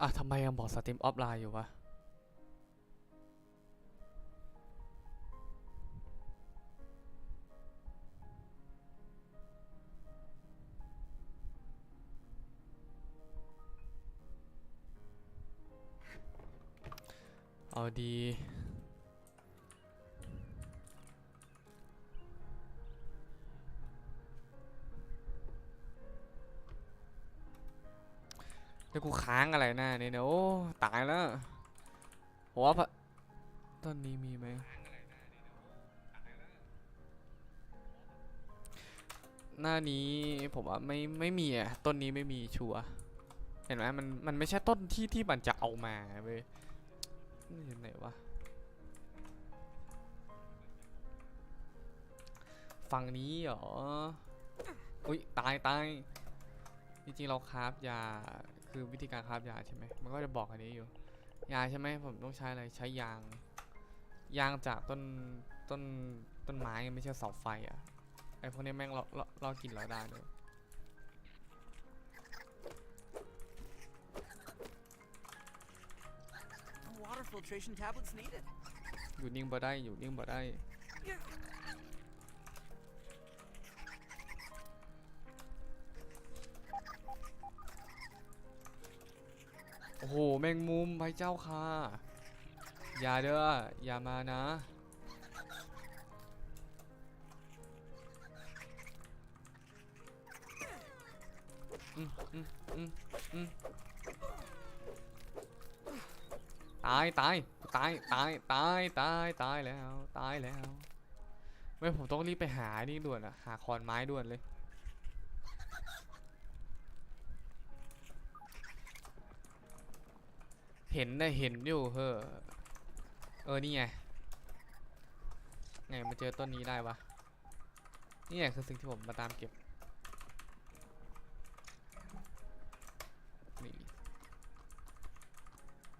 อะทำไมยังบอกสตรีมออฟไลน์อยู่วะเอาดี แล้กูค้างอะไรหน้านี่เนี่ยโอ้ตายแล้วหัวพะต้นนี้มีไหมหน้านี้ผมว่าไม่ไม่มีอะต้นนี้ไม่มีชัวเห็นไหมมันมันไม่ใช่ต้นที่ที่มันจะเอามาเว้ยนี่อยู่ไหนวะฝั่งนี้เหรอ อุ้ยตายตายจริงๆเราคราฟยา คือวิธีการคราฟยาใช่ไหมมันก็จะบอกอันนี้อยู่ ยาใช่ไหมผมต้องใช้อะไรใช้ยาง ยางจากต้นต้นต้นไม้ไม่ใช่เสาไฟอะไอพวกนี้แม่งเราเราเรากินเราได้เลย No water filtration tablets needed. อยู่นิ่งบ่ได้อยู่นิ่งบ่ได้ โอ้โหแมงมุมพระเจ้าค่ะ อย่าเด้ออย่ามานะ อืมอืมอืมอืมตายตายตายตายตายตายตายแล้ว ตายแล้ว ไม่ผมต้องรีบไปหานี่ด่วนอะหาคอนไม้ด่วนเลย ห็นนะเห็นอยู่เฮ้อเออนี่ไงไงมาเจอต้นนี้ได้วะนี่แหละคือสิ่งที่ผมมาตามเก็บนี่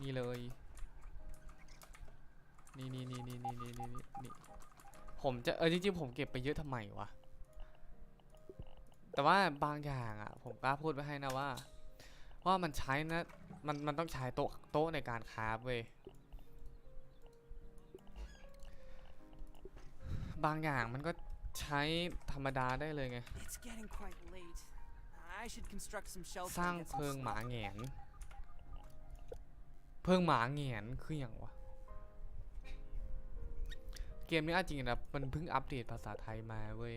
นี่เลยนี่นี่นี่นี่นี่นี่นี่นี่นี่ผมจะเออจริงๆผมเก็บไปเยอะทำไมวะแต่ว่าบางอย่างอะผมกล้าพูดไว้ให้นะว่า ว่ามันใช้นะ มันมันต้องใช้โต๊ะโต๊ะในการคราฟเว้ย บางอย่างมันก็ใช้ธรรมดาได้เลยไง It's getting quite late. I should construct some shelter สร้าง and get เพิง some หมา sleep. แหงน เพิงหมาแหงนคืออย่างวะ เกมนี้อะจริงนะ มันเพิ่งอัปเดตภาษาไทยมาเว้ย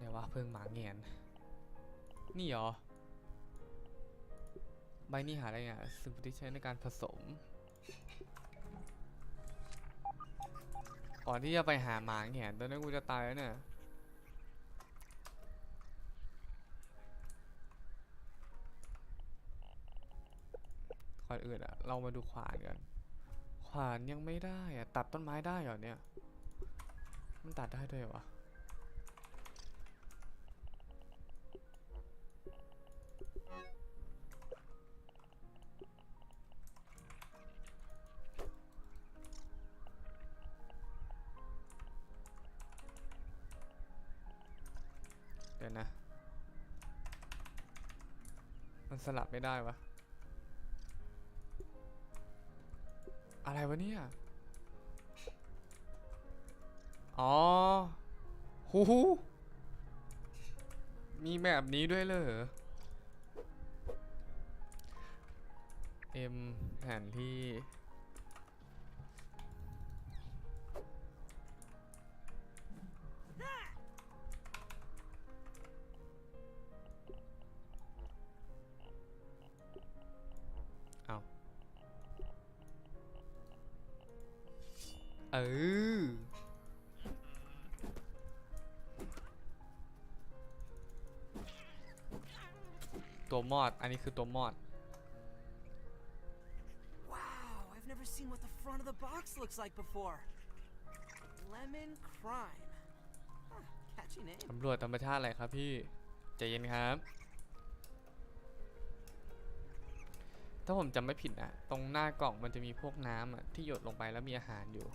เดี๋ยวว่าเพิ่งหมาแหงนนี่เหรอ ใบนี้หาอะได้ไงสิ่งที่ใช้ในการผสม ก่อนที่จะไปหาหมาแหงนตอนนั้นกูจะตายแล้วเนี่ยก่อนอื่นอะเรามาดูขวานกัน ขวานยังไม่ได้อะตัดต้นไม้ได้เหรอเนี่ย มันตัดได้ด้วยเหรอวะ เดี๋ยวนะ มันสลับไม่ได้วะ อะไรวะเนี่ย อ๋อ หูหู มีแบบนี้ด้วยเลยเหรอเอ็มแผนที่ เออตัวมอด อันนี้คือตัวมอด Wow, I've never seen what the front of the box looks like before. Lemon Crime. Huh, catchy name. ตำรวจธรรมชาติอะไรครับพี่ใจเย็นครับ ถ้าผมจำไม่ผิดนะตรงหน้ากล่องมันจะมีพวกน้ำอะที่หยดลงไปแล้วมีอาหารอยู่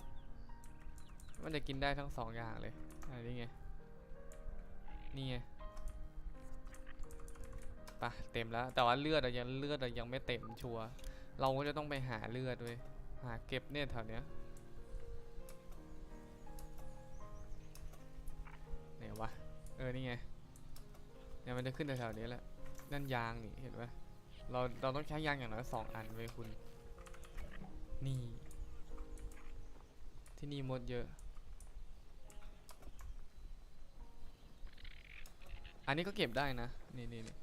มันจะกินได้ทั้งสองอย่างเลยอะไรนี่ไง นี่ไงปะเต็มแล้ว แต่ว่าเลือดอะยังเลือดอะยังไม่เต็มชัวร์เราก็จะต้องไปหาเลือดด้วยหาเก็บเนี่ยแถวเนี้ยไหนวะ เออ นี่ไง เนี่ยมันจะขึ้นแถวๆนี้แหละ นั่นยางนี่เห็นไหมเราเราต้องใช้ยางอย่างน้อยสองอันเว้ยคุณ นี่ ที่นี่มดเยอะ อันนี้ก็เก็บได้นะ นี่นี่นี่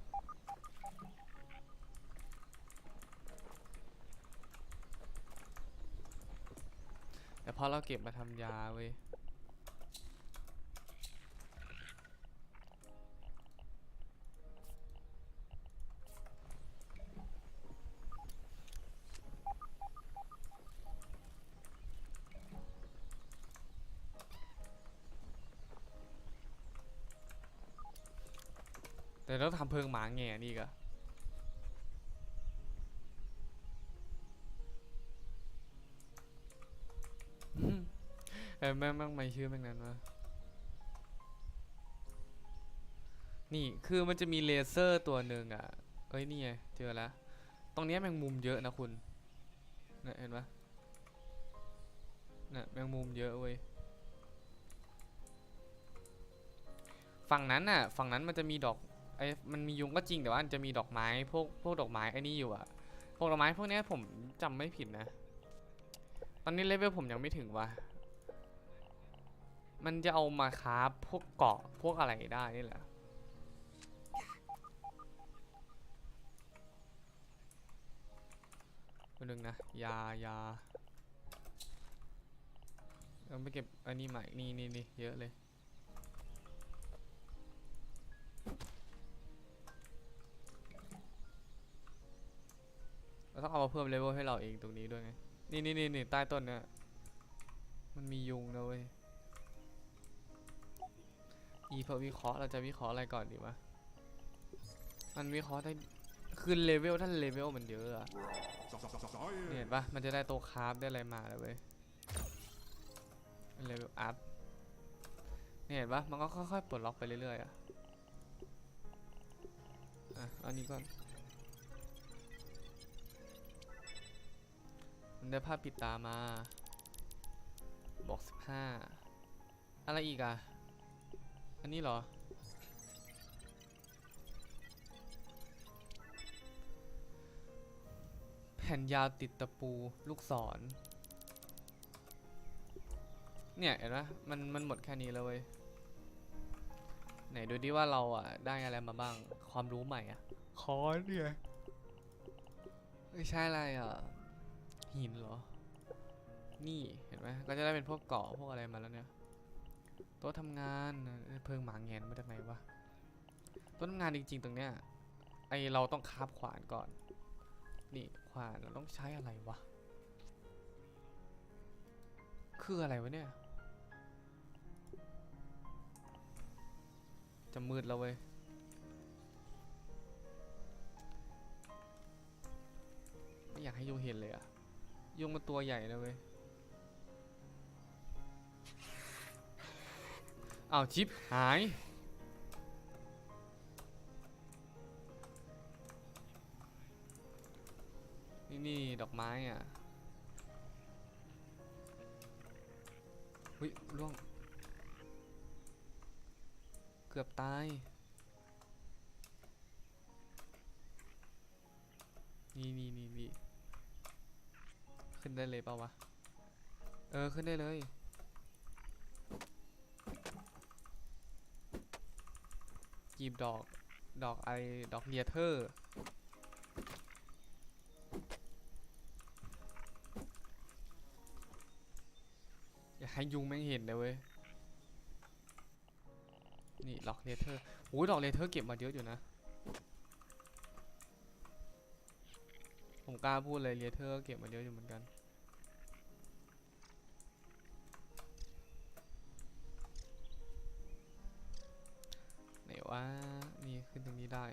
แต่พอเราเก็บมาทำยาเว้ย แต่ต้องทำเพิงหมาแง่นี่ก็เออแม่งแม่งไม่ชื่อแม่งนั้นวะนี่คือมันจะมีเลเซอร์ตัวหนึ่งอะเอ้ยนี่ไงเจอแล้ว ตรงนี้แมงมุมเยอะนะคุณเนี่ยเห็นปะเนี่ยแมงมุมเยอะเว้ย ฝั่งนั้นน่ะ ฝั่งนั้นมันจะมีดอก ไอ้มันมียุงก็จริงแต่ว่าจะมีดอกไม้พวกพวกดอกไม้ไอ้นี่อยู่อะพวกดอกไม้พวกเนี้ยผมจำไม่ผิดนะ ตอนนี้เลเวลผมยังไม่ถึงว่ะมันจะเอามาคาพวกเกาะพวกอะไรได้นี่แหละคนหนึ่งนะยายาเอาไปเก็บอันนี้ใหม่นี่นี่นี่เยอะเลย ต้องเอามาเพิ่มเลเวลให้เราเองตรงนี้ด้วยไง นี่นี่นี่นี่ใต้ต้นเนี่ย มันมียุงนะเว้ย อีพอวิเคราะห์เราจะวิเคราะห์อะไรก่อนดีวะ มันวิเคราะห์ได้คือเลเวลถ้านเลเวลมันเยอะอะเนี่เห็นปะมันจะได้โตวคราฟได้อะไรมาเลยเว้ยเลเวลอัพเนี่เห็นปะมันก็ค่อยๆปลดล็อกไปเรื่อยๆอะอะเอันนี้ก่อน มันได้ผ้าปิดตามาบอกสิบห้าอะไรอีกอะอันนี้เหรอ แผ่นยาวติดตะปูลูกศร เนี่ยเห็นไหมมันมันหมดแค่นี้แล้วเว้ยไหนดูดิว่าเราอะ ได้อะไรมาบ้าง ความรู้ใหม่อะ คอนเนี่ยไม่ใช่อะไรอะ หินเหรอ นี่เห็นไหมก็จะได้เป็นพวกเกาะพวกอะไรมาแล้วเนี่ยโต๊ะทำงานเพิงหมาแงนมาจากไหนวะโต๊ะทำงานจริงๆตรงเนี้ยไอเราต้องคาบขวานก่อน นี่ขวานเราต้องใช้อะไรวะ คืออะไรวะเนี่ย จะมืดแล้วเว้ยไม่อยากให้ยุงเห็นเลยอะ ยุงมันตัวใหญ่นะเว้ยอ้าวชิปหาย นี่นี่ดอกไม้อะหุ้ยร่วง เกือบตาย นี่นี่นี่นี่ ขึ้นได้เลยเปล่าวะ เออ ขึ้นได้เลย กีบดอก ดอกไอดอกเลียเทอร์อย่าให้ยุงแม่งเห็นเลยเว้ย นี่ดอกเลเทอร์โอ้ยดอกเลเทอร์เก็บมาเยอะอยู่นะ ผมกล้าพูดเลยเลเธอเก็บมาเยอะอยู่เหมือนกัน ไหนว่านี่ขึ้นตรงนี้ได้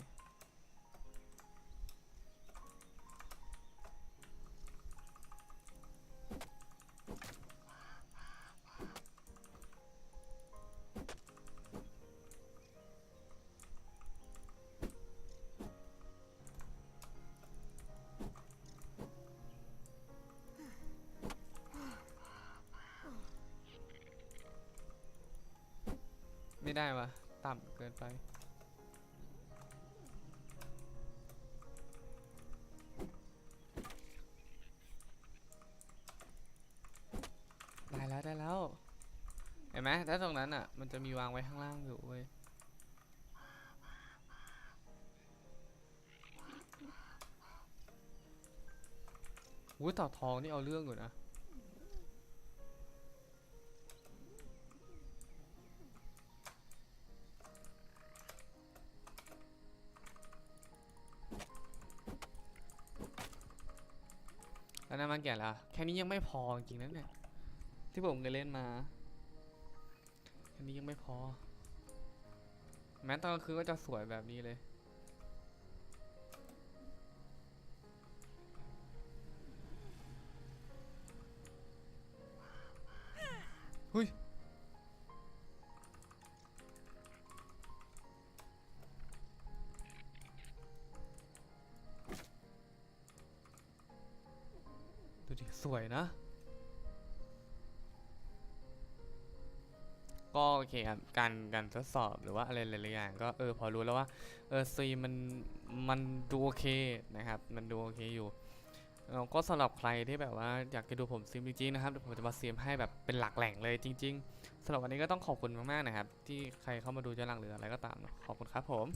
ไม่ได้วะต่ำเกินไป ได้แล้วได้แล้ว เห็นไหมถ้าตรงนั้นอะ มันจะมีวางไว้ข้างล่างอยู่เว้ยอุ้ต่าทองนี่เอาเรื่องอยู่นะ แล้วน้ำมันแก่แล้ว แค่นี้ยังไม่พอจริงๆนะเนี่ย ที่ผมเคยเล่นมา แค่นี้ยังไม่พอ แม้ตอนกลางคืนก็จะสวยแบบนี้เลยเฮ้ย สวยนะ ก็โอเคครับ การการทดสอบหรือว่าอะไรหลายๆอย่างก็เออพอรู้แล้วว่าเออซีมันมันดูโอเคนะครับ มันดูโอเคอยู่แล้วก็สำหรับใครที่แบบว่าอยากจะดูผมซิมจริงๆนะครับเดี๋ยวผมจะมาซิมให้แบบเป็นหลักแหล่งเลยจริง ๆสำหรับวันนี้ก็ต้องขอบคุณมากๆนะครับ ที่ใครเข้ามาดูย้อนหลังหรืออะไรก็ตามขอบคุณครับผม